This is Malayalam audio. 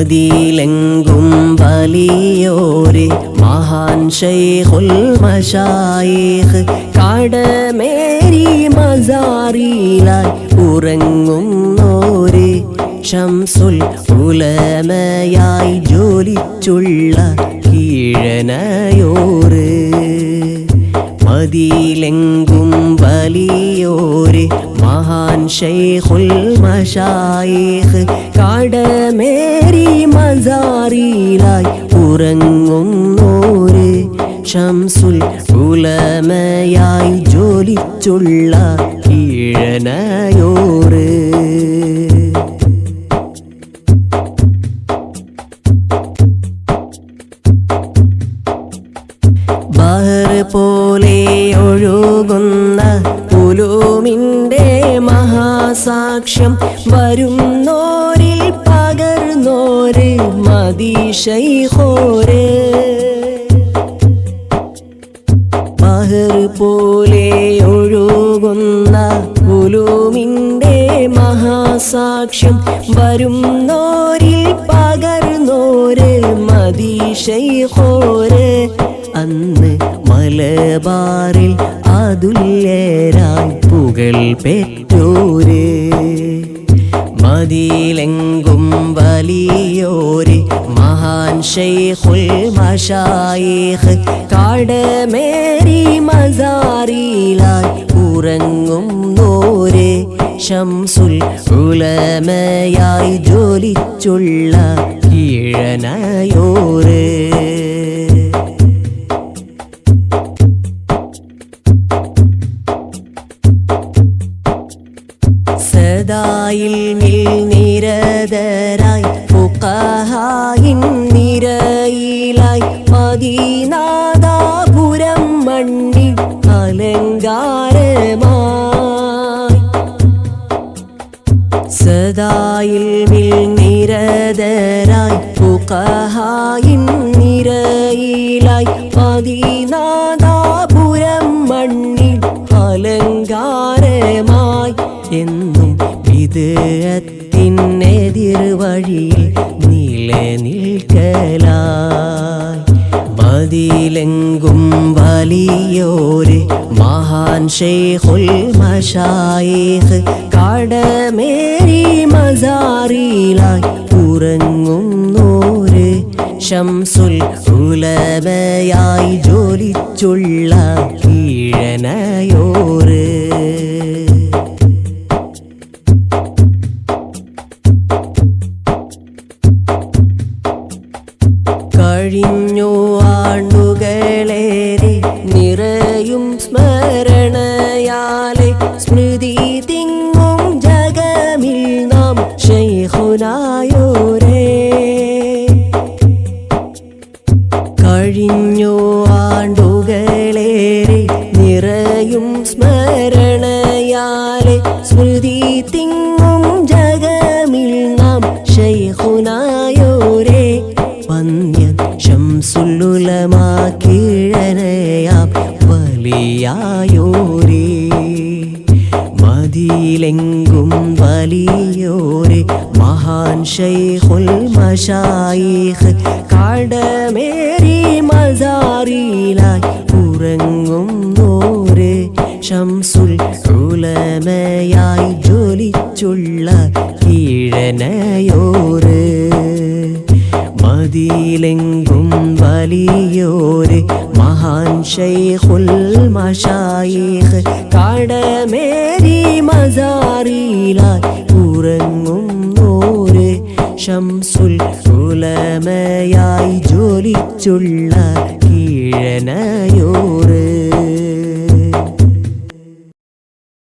മതിയിലെങ്കും വലിയോരെ മഹാൻ ഷൈഖുൽ മഷായിഖ് കാടമേരി മസാറിലായി ഉറങ്ങുന്നോരെ ഷംസുൽ ഉലമയായി ജോലിച്ചുള്ള കീഴനയോറ് മതിയിലെങ്കും വലിയോര് മഹാൻ ഷെയ്ഖുൽ മഷായിഖ് കടമേരി മസാറിലായി ഉറങ്ങുന്നോര് ഷംസുൽ ഉലമയായി ജോലിച്ചുള്ള കീഴനയോറ് ഉലൂമിന്റെ മഹാസാക്ഷ്യം വരും വരുന്നോരിൽ പകർന്നോര് മതിശൈഹോര്. മഹർ പോലെ ഒഴുകുന്ന ഉലൂമിന്റെ മഹാസാക്ഷ്യം വരും വരുന്നോരിൽ പകർന്നോര് മതിശൈഹോര്. അന്ന് മലബാറിൽ അതുല്യരായി പുകൾ പെറ്റോര് മതിയിലെങ്കും വലിയോര് മഹാൻ ഷെയ്ഖുൽ മഷായിഖ് കാടമേരി മസാറിലായി ഉറങ്ങും നോര് ഷംസുൽ ഉലമയായി ജോലിച്ചുള്ള കീഴനയോര് സദായിൽ നിരതരായി ഫുക്കഹായിൻ നിരയിലായി മദീനാദാപുരം മണ്ണിൽ അലങ്കാരമായി. സദായിൽ നിരതരായി ഫുക്കഹായിൻ നിരയിലായി മദീനാദാപുരം നിലനിൽക്കലായി മതിലെങ്കും വലിയോര് മഹാൻ ഷെയ്ഖുൽ മഷായിഖ് കടമേരി മസാറിലായി ഉറങ്ങുന്നോര് ഷംസുൽ ഉലമയായി ജോലിച്ചുള്ള കീഴനയോര് നിറയും സ്മരണയാലെ സ്മൃതി തിങ്ങും ജഗമിൽ നാം ശൈഹുനായോരേ കഴിഞ്ഞോ ആണ്ടുകളേറെ നിറയും സ്മരണയാലെ സ്മൃതി തിങ്ങും ജഗമിൽ നാം ശൈഹുനായോരേ വന്യ ശംസുല്ലുലമാക്കി വലിയായോരേ മതിയിലെങ്കും വലിയോര് മഹാൻ ഷൈഖുൽ മഷായിഖ് കാടമേരി മസാറിലായി ഉറങ്ങും നോര് ഷംസുൽ ഉലമയായി ജോലിച്ചുള്ള കീഴനയോര് മതിയിലെങ്കും വലിയോര് മഹാൻ ഷൈഖുൽ മഷായിഖ്. കടമേരി മസാറിലായി ഉറങ്ങുന്നോര് ഷംസുൽ ഉലമയായി ജോലിച്ചുള്ള കീഴനയോറ്